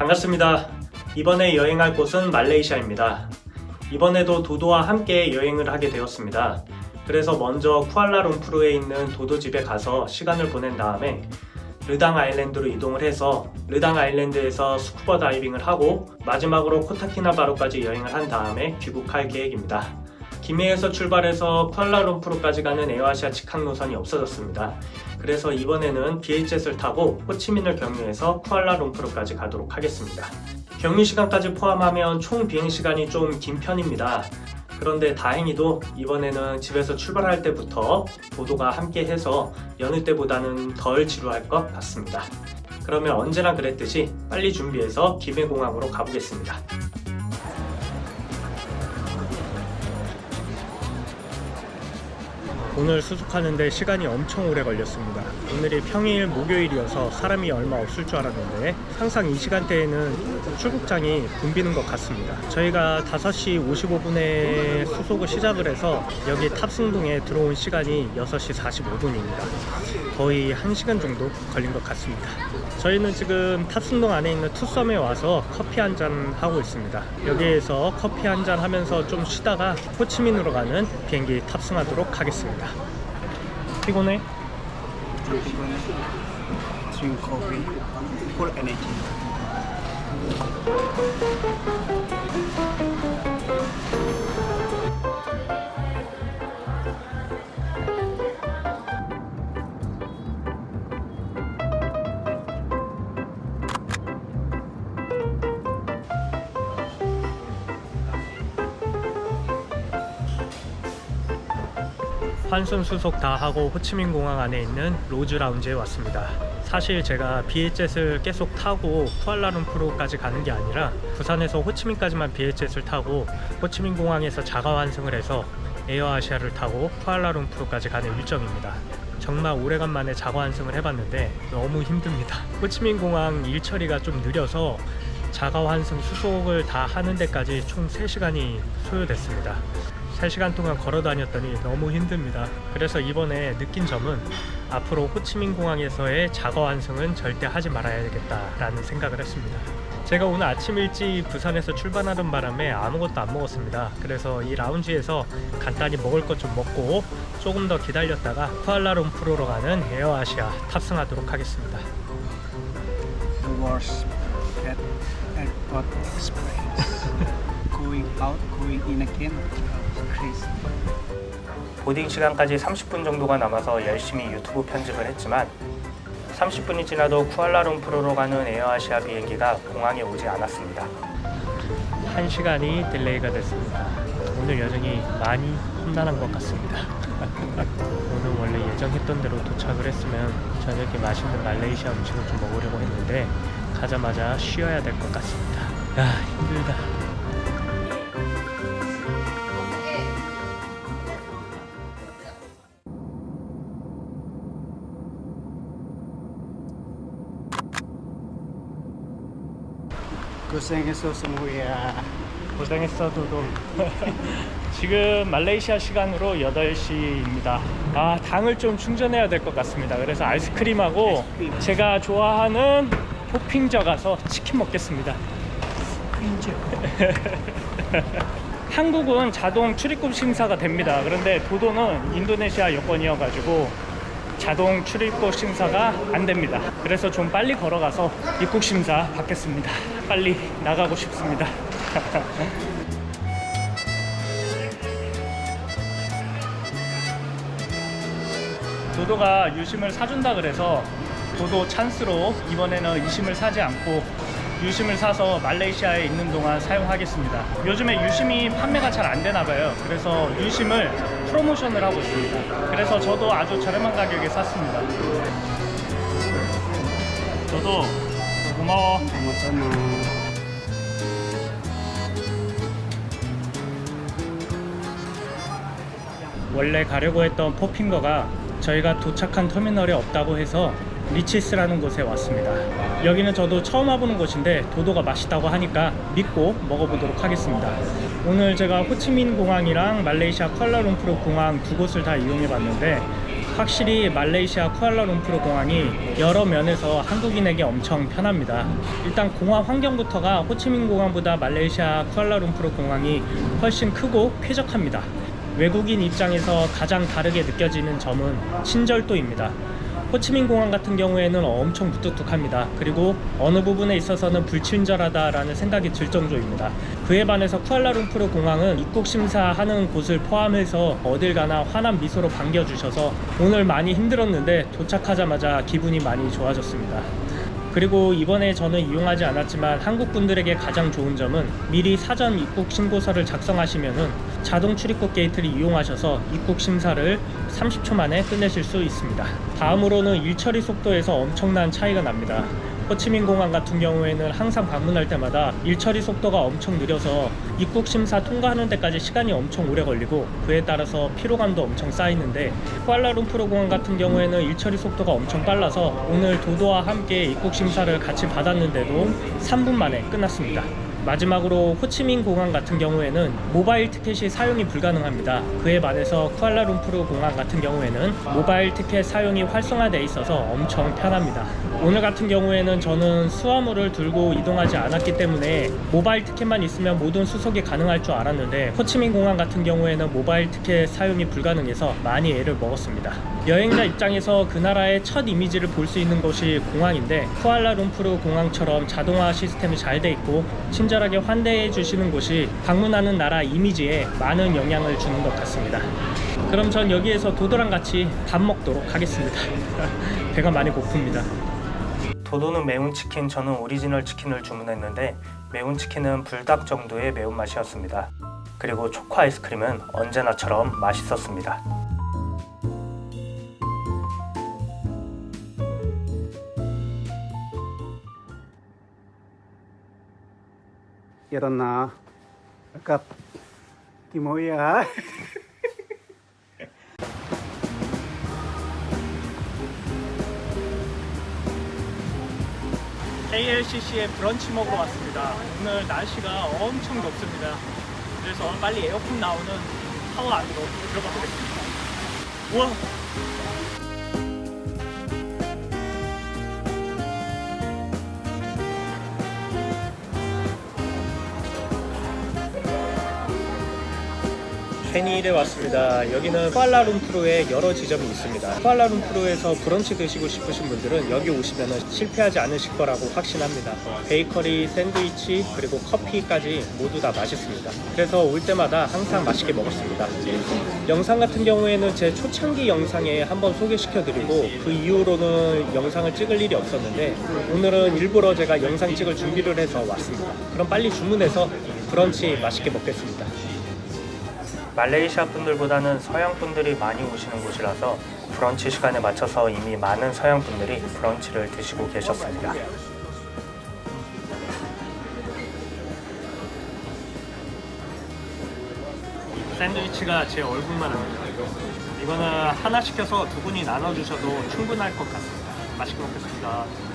반갑습니다. 이번에 여행할 곳은 말레이시아입니다. 이번에도 도도와 함께 여행을 하게 되었습니다. 그래서 먼저 쿠알라룸푸르에 있는 도도 집에 가서 시간을 보낸 다음에 르당 아일랜드로 이동을 해서 르당 아일랜드에서 스쿠버 다이빙을 하고 마지막으로 코타키나바루까지 여행을 한 다음에 귀국할 계획입니다. 김해에서 출발해서 쿠알라룸푸르까지 가는 에어아시아 직항 노선이 없어졌습니다. 그래서 이번에는 비에이젯을 타고 호치민을 경유해서 쿠알라룸푸르까지 가도록 하겠습니다. 경유 시간까지 포함하면 총 비행 시간이 좀 긴 편입니다. 그런데 다행히도 이번에는 집에서 출발할 때부터 보도가 함께 해서 여느 때보다는 덜 지루할 것 같습니다. 그러면 언제나 그랬듯이 빨리 준비해서 김해공항으로 가보겠습니다. 오늘 수속하는데 시간이 엄청 오래 걸렸습니다. 오늘이 평일 목요일이어서 사람이 얼마 없을 줄 알았는데 항상 이 시간대에는 출국장이 붐비는 것 같습니다. 저희가 5시 55분에 수속을 시작을 해서 여기 탑승동에 들어온 시간이 6시 45분입니다. 거의 1시간 정도 걸린 것 같습니다. 저희는 지금 탑승동 안에 있는 투썸에 와서 커피 한 잔 하고 있습니다. 여기에서 커피 한 잔 하면서 좀 쉬다가 호치민으로 가는 비행기 탑승하도록 하겠습니다. 피곤해? Drink coffee, full energy. 환승 수속 다 하고 호치민 공항 안에 있는 로즈 라운지에 왔습니다. 사실 제가 비에젯을 계속 타고 쿠알라룸푸르까지 가는 게 아니라 부산에서 호치민까지만 비에젯을 타고 호치민 공항에서 자가 환승을 해서 에어아시아를 타고 쿠알라룸푸르까지 가는 일정입니다. 정말 오래간만에 자가 환승을 해봤는데 너무 힘듭니다. 호치민 공항 일 처리가 좀 느려서 자가 환승 수속을 다 하는 데까지 총 3시간이 소요됐습니다. 3시간 동안 걸어 다녔더니 너무 힘듭니다. 그래서 이번에 느낀 점은 앞으로 호치민 공항에서의 자가 환승은 절대 하지 말아야겠다라는 생각을 했습니다. 제가 오늘 아침 일찍 부산에서 출발하는 바람에 아무것도 안 먹었습니다. 그래서 이 라운지에서 간단히 먹을 것 좀 먹고 조금 더 기다렸다가 쿠알라룸푸르로 가는 에어아시아 탑승하도록 하겠습니다. Going out, going in again. Crazy. 보딩 시간까지 30분 정도가 남아서 열심히 유튜브 편집을 했지만 30분이 지나도 쿠알라룸푸르로 가는 에어아시아 비행기가 공항에 오지 않았습니다. 1시간이 딜레이가 됐습니다. 오늘 여정이 많이 험난한 것 같습니다. 오늘 원래 예정했던 대로 도착을 했으면 저녁에 맛있는 말레이시아 음식을 좀 먹으려고 했는데 가자마자 쉬어야 될 것 같습니다. 아 힘들다. 고생했어, 성우야. 고생했어 도도 지금 말레이시아 시간으로 8시입니다. 아 당을 좀 충전해야 될 것 같습니다. 그래서 아이스크림하고 제가 좋아하는 토핑저 가서 치킨 먹겠습니다. 한국은 자동 출입국 심사가 됩니다. 그런데 도도는 인도네시아 여권이어가지고 자동 출입국 심사가 안 됩니다 그래서 좀 빨리 걸어가서 입국 심사 받겠습니다 빨리 나가고 싶습니다 도도가 유심을 사준다 그래서 도도 찬스로 이번에는 이심을 사지 않고 유심을 사서 말레이시아에 있는 동안 사용하겠습니다. 요즘에 유심이 판매가 잘 안 되나 봐요. 그래서 유심을 프로모션을 하고 있습니다. 그래서 저도 아주 저렴한 가격에 샀습니다. 저도 고마워. Sama-sama. 원래 가려고 했던 포핑거가 저희가 도착한 터미널에 없다고 해서 리치스라는 곳에 왔습니다. 여기는 저도 처음 와보는 곳인데 도도가 맛있다고 하니까 믿고 먹어보도록 하겠습니다. 오늘 제가 호치민 공항이랑 말레이시아 쿠알라룸푸르 공항 두 곳을 다 이용해 봤는데 확실히 말레이시아 쿠알라룸푸르 공항이 여러 면에서 한국인에게 엄청 편합니다. 일단 공항 환경부터가 호치민 공항보다 말레이시아 쿠알라룸푸르 공항이 훨씬 크고 쾌적합니다. 외국인 입장에서 가장 다르게 느껴지는 점은 친절도입니다. 호치민 공항 같은 경우에는 엄청 무뚝뚝합니다. 그리고 어느 부분에 있어서는 불친절하다라는 생각이 들 정도입니다. 그에 반해서 쿠알라룸푸르 공항은 입국 심사하는 곳을 포함해서 어딜 가나 환한 미소로 반겨주셔서 오늘 많이 힘들었는데 도착하자마자 기분이 많이 좋아졌습니다. 그리고 이번에 저는 이용하지 않았지만 한국 분들에게 가장 좋은 점은 미리 사전 입국 신고서를 작성하시면은 자동 출입국 게이트를 이용하셔서 입국 심사를 30초 만에 끝내실 수 있습니다. 다음으로는 일처리 속도에서 엄청난 차이가 납니다. 호치민 공항 같은 경우에는 항상 방문할 때마다 일처리 속도가 엄청 느려서 입국 심사 통과하는 데까지 시간이 엄청 오래 걸리고 그에 따라서 피로감도 엄청 쌓이는데 쿠알라룸푸르 공항 같은 경우에는 일처리 속도가 엄청 빨라서 오늘 도도와 함께 입국 심사를 같이 받았는데도 3분 만에 끝났습니다. 마지막으로 호치민 공항 같은 경우에는 모바일 티켓이 사용이 불가능합니다. 그에 반해서 쿠알라룸푸르 공항 같은 경우에는 모바일 티켓 사용이 활성화되어 있어서 엄청 편합니다. 오늘 같은 경우에는 저는 수화물을 들고 이동하지 않았기 때문에 모바일 티켓만 있으면 모든 수속이 가능할 줄 알았는데 호치민 공항 같은 경우에는 모바일 티켓 사용이 불가능해서 많이 애를 먹었습니다. 여행자 입장에서 그 나라의 첫 이미지를 볼 수 있는 곳이 공항인데 쿠알라룸푸르 공항처럼 자동화 시스템이 잘 돼 있고 친절하게 환대해 주시는 곳이 방문하는 나라 이미지에 많은 영향을 주는 것 같습니다. 그럼 전 여기에서 도도랑 같이 밥 먹도록 하겠습니다. 배가 많이 고픕니다. 도도는 매운 치킨, 저는 오리지널 치킨을 주문했는데 매운 치킨은 불닭 정도의 매운맛이었습니다. 그리고 초코 아이스크림은 언제나처럼 맛있었습니다. 일어나. 아까 이모야. KLCC에 브런치 먹으러 왔습니다. 오늘 날씨가 엄청 덥습니다. 그래서 빨리 에어컨 나오는 샤워 안으로 들어가 보겠습니다. 우와! 케니일에 왔습니다. 여기는 쿠알라룸푸르에 여러 지점이 있습니다. 쿠알라룸푸르에서 브런치 드시고 싶으신 분들은 여기 오시면 실패하지 않으실 거라고 확신합니다. 베이커리, 샌드위치, 그리고 커피까지 모두 다 맛있습니다. 그래서 올 때마다 항상 맛있게 먹었습니다. 영상 같은 경우에는 제 초창기 영상에 한번 소개시켜드리고 그 이후로는 영상을 찍을 일이 없었는데 오늘은 일부러 제가 영상 찍을 준비를 해서 왔습니다. 그럼 빨리 주문해서 브런치 맛있게 먹겠습니다. 말레이시아 분들보다는 서양 분들이 많이 오시는 곳이라서 브런치 시간에 맞춰서 이미 많은 서양 분들이 브런치를 드시고 계셨습니다. 샌드위치가 제 얼굴만 합니다. 이거는 하나 시켜서 두 분이 나눠 주셔도 충분할 것 같습니다. 맛있게 먹겠습니다.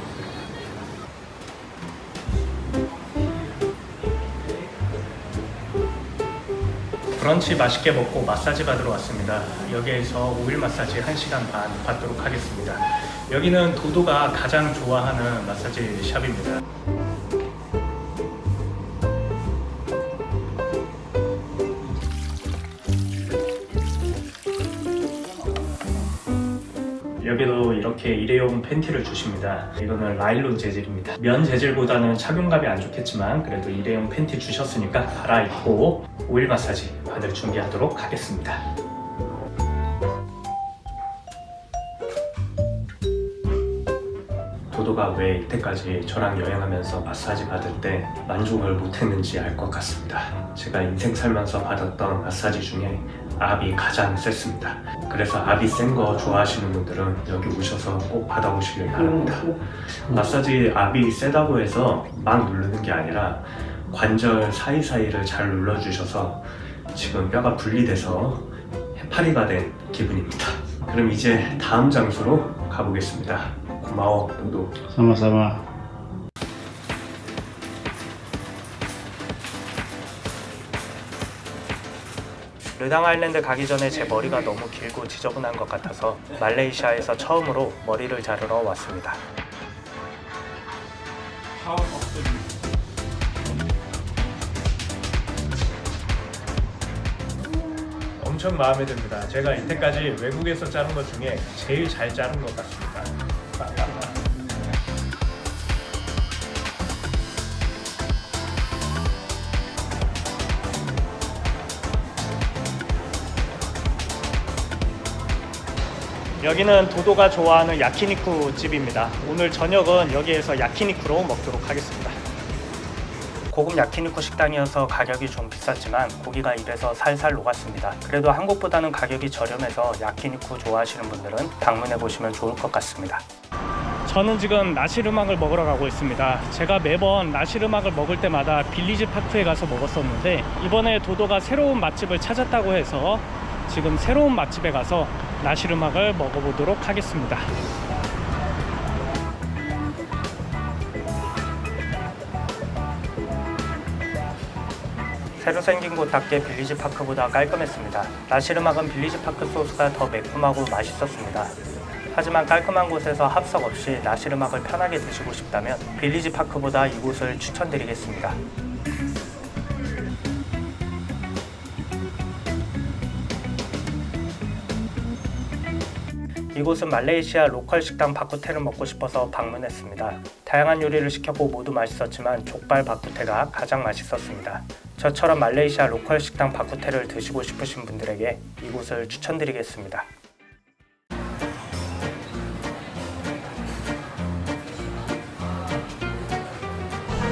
브런치 맛있게 먹고 마사지 받으러 왔습니다. 여기에서 오일 마사지 1시간 반 받도록 하겠습니다. 여기는 도도가 가장 좋아하는 마사지 샵입니다. 여기도 이렇게 일회용 팬티를 주십니다. 이거는 라일론 재질입니다. 면 재질보다는 착용감이 안 좋겠지만 그래도 일회용 팬티 주셨으니까 갈아입고 오일 마사지 받을 준비하도록 하겠습니다. 도도가 왜 이때까지 저랑 여행하면서 마사지 받을 때 만족을 못했는지 알 것 같습니다. 제가 인생 살면서 받았던 마사지 중에 압이 가장 셌습니다. 그래서 압이 센 거 좋아하시는 분들은 여기 오셔서 꼭 받아보시길 바랍니다. 마사지 압이 세다고 해서 막 누르는 게 아니라 관절 사이사이를 잘 눌러주셔서 지금 뼈가 분리돼서 해파리가 된 기분입니다. 그럼 이제 다음 장소로 가보겠습니다. 고마워, 도도. Sama-sama. 르당 아일랜드 가기 전에 제 머리가 너무 길고 지저분한 것 같아서 말레이시아에서 처음으로 머리를 자르러 왔습니다. 엄청 마음에 듭니다. 제가 이때까지 외국에서 자른 것 중에 제일 잘 자른 것 같습니다. 여기는 도도가 좋아하는 야키니쿠 집입니다. 오늘 저녁은 여기에서 야키니쿠로 먹도록 하겠습니다. 고급 야키니쿠 식당이어서 가격이 좀 비쌌지만 고기가 입에서 살살 녹았습니다. 그래도 한국보다는 가격이 저렴해서 야키니쿠 좋아하시는 분들은 방문해 보시면 좋을 것 같습니다. 저는 지금 나시르막을 먹으러 가고 있습니다. 제가 매번 나시르막을 먹을 때마다 빌리지 파크에 가서 먹었었는데 이번에 도도가 새로운 맛집을 찾았다고 해서 지금 새로운 맛집에 가서 나시르막을 먹어보도록 하겠습니다. 새로 생긴 곳답게 빌리지 파크보다 깔끔했습니다. 나시르막은 빌리지 파크 소스가 더 매콤하고 맛있었습니다. 하지만 깔끔한 곳에서 합석 없이 나시르막을 편하게 드시고 싶다면 빌리지 파크보다 이곳을 추천드리겠습니다. 이곳은 말레이시아 로컬 식당 바쿠테를 먹고 싶어서 방문했습니다. 다양한 요리를 시켰고 모두 맛있었지만 족발 바쿠테가 가장 맛있었습니다. 저처럼 말레이시아 로컬 식당 바쿠테를 드시고 싶으신 분들에게 이곳을 추천드리겠습니다.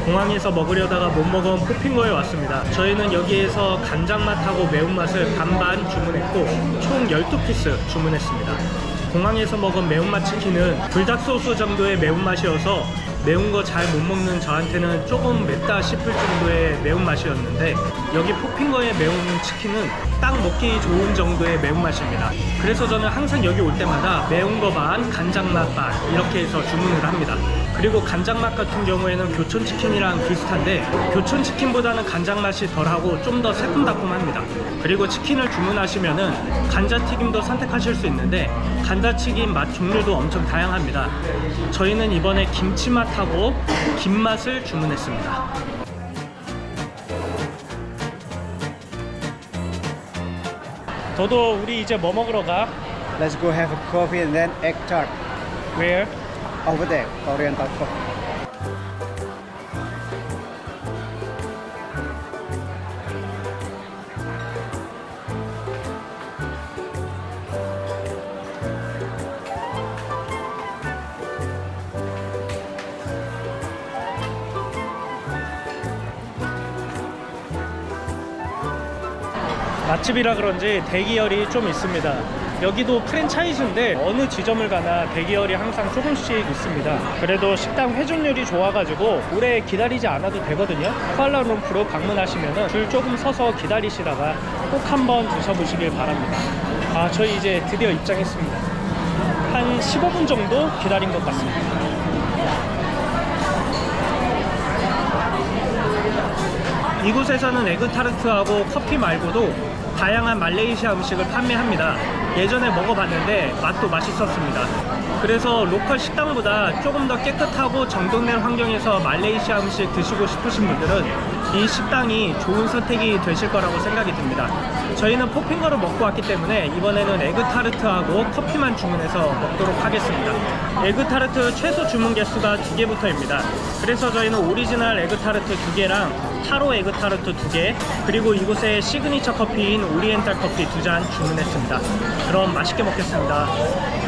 공항에서 먹으려다가 못 먹은 포핑거에 왔습니다. 저희는 여기에서 간장맛하고 매운맛을 반반 주문했고 총 12피스 주문했습니다. 공항에서 먹은 매운맛 치킨은 불닭 소스 정도의 매운맛이어서 매운 거 잘 못 먹는 저한테는 조금 맵다 싶을 정도의 매운맛이었는데 여기 포핑거의 매운 치킨은 딱 먹기 좋은 정도의 매운맛입니다. 그래서 저는 항상 여기 올 때마다 매운 거 반, 간장맛 반 이렇게 해서 주문을 합니다. 그리고 간장맛 같은 경우에는 교촌치킨이랑 비슷한데 교촌치킨보다는 간장맛이 덜하고 좀 더 새콤달콤합니다. 그리고 치킨을 주문하시면은 감자튀김도 선택하실 수 있는데 감자튀김 맛 종류도 엄청 다양합니다. 저희는 이번에 김치맛 하고 김맛을 주문했습니다. 저도 우리 이제 뭐 먹으러 가? Let's go have a coffee and then egg tart Where? over there, Oriental coffee. 맛집이라 그런지 대기열이 좀 있습니다. 여기도 프랜차이즈인데 어느 지점을 가나 대기열이 항상 조금씩 있습니다. 그래도 식당 회전율이 좋아가지고 오래 기다리지 않아도 되거든요. 쿠알라룸푸르 방문하시면 줄 조금 서서 기다리시다가 꼭 한번 드셔보시길 바랍니다. 아, 저희 이제 드디어 입장했습니다. 한 15분 정도 기다린 것 같습니다. 이곳에서는 에그 타르트하고 커피 말고도 다양한 말레이시아 음식을 판매합니다. 예전에 먹어봤는데 맛도 맛있었습니다. 그래서 로컬 식당보다 조금 더 깨끗하고 정돈된 환경에서 말레이시아 음식 드시고 싶으신 분들은 이 식당이 좋은 선택이 되실 거라고 생각이 듭니다. 저희는 포핑거를 먹고 왔기 때문에 이번에는 에그타르트하고 커피만 주문해서 먹도록 하겠습니다. 에그타르트 최소 주문 개수가 두 개부터입니다. 그래서 저희는 오리지널 에그타르트 두 개랑 타로 에그타르트 두 개, 그리고 이곳의 시그니처 커피인 오리엔탈 커피 두잔 주문했습니다. 그럼 맛있게 먹겠습니다.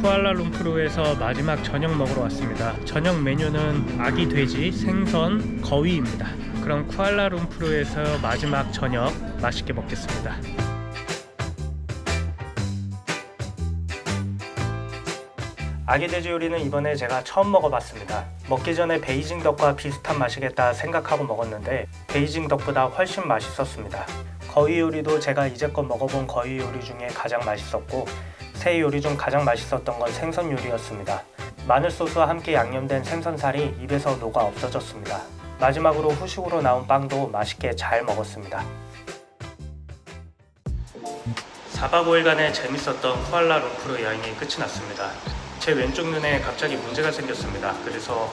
쿠알라룸푸르에서 마지막 저녁 먹으러 왔습니다. 저녁 메뉴는 아기 돼지, 생선, 거위입니다. 그럼 쿠알라룸푸르에서 마지막 저녁 맛있게 먹겠습니다. 아기 돼지 요리는 이번에 제가 처음 먹어봤습니다. 먹기 전에 베이징 덕과 비슷한 맛이겠다 생각하고 먹었는데 베이징 덕보다 훨씬 맛있었습니다. 거위 요리도 제가 이제껏 먹어본 거위 요리 중에 가장 맛있었고 새 요리 중 가장 맛있었던 건 생선 요리였습니다. 마늘 소스와 함께 양념된 생선살이 입에서 녹아 없어졌습니다. 마지막으로 후식으로 나온 빵도 맛있게 잘 먹었습니다. 4박 5일간의 재밌었던 쿠알라룸푸르 여행이 끝이 났습니다. 제 왼쪽 눈에 갑자기 문제가 생겼습니다. 그래서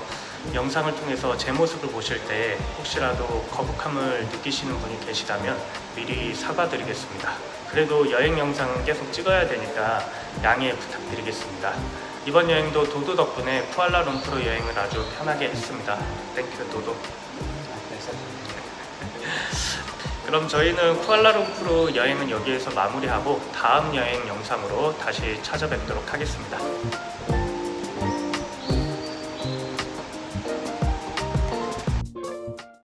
영상을 통해서 제 모습을 보실 때 혹시라도 거북함을 느끼시는 분이 계시다면 미리 사과드리겠습니다. 그래도 여행 영상은 계속 찍어야 되니까 양해 부탁드리겠습니다. 이번 여행도 도도 덕분에 쿠알라룸푸르 여행을 아주 편하게 했습니다. 땡큐 도도. 그럼 저희는 쿠알라룸푸르 여행은 여기에서 마무리하고 다음 여행 영상으로 다시 찾아뵙도록 하겠습니다.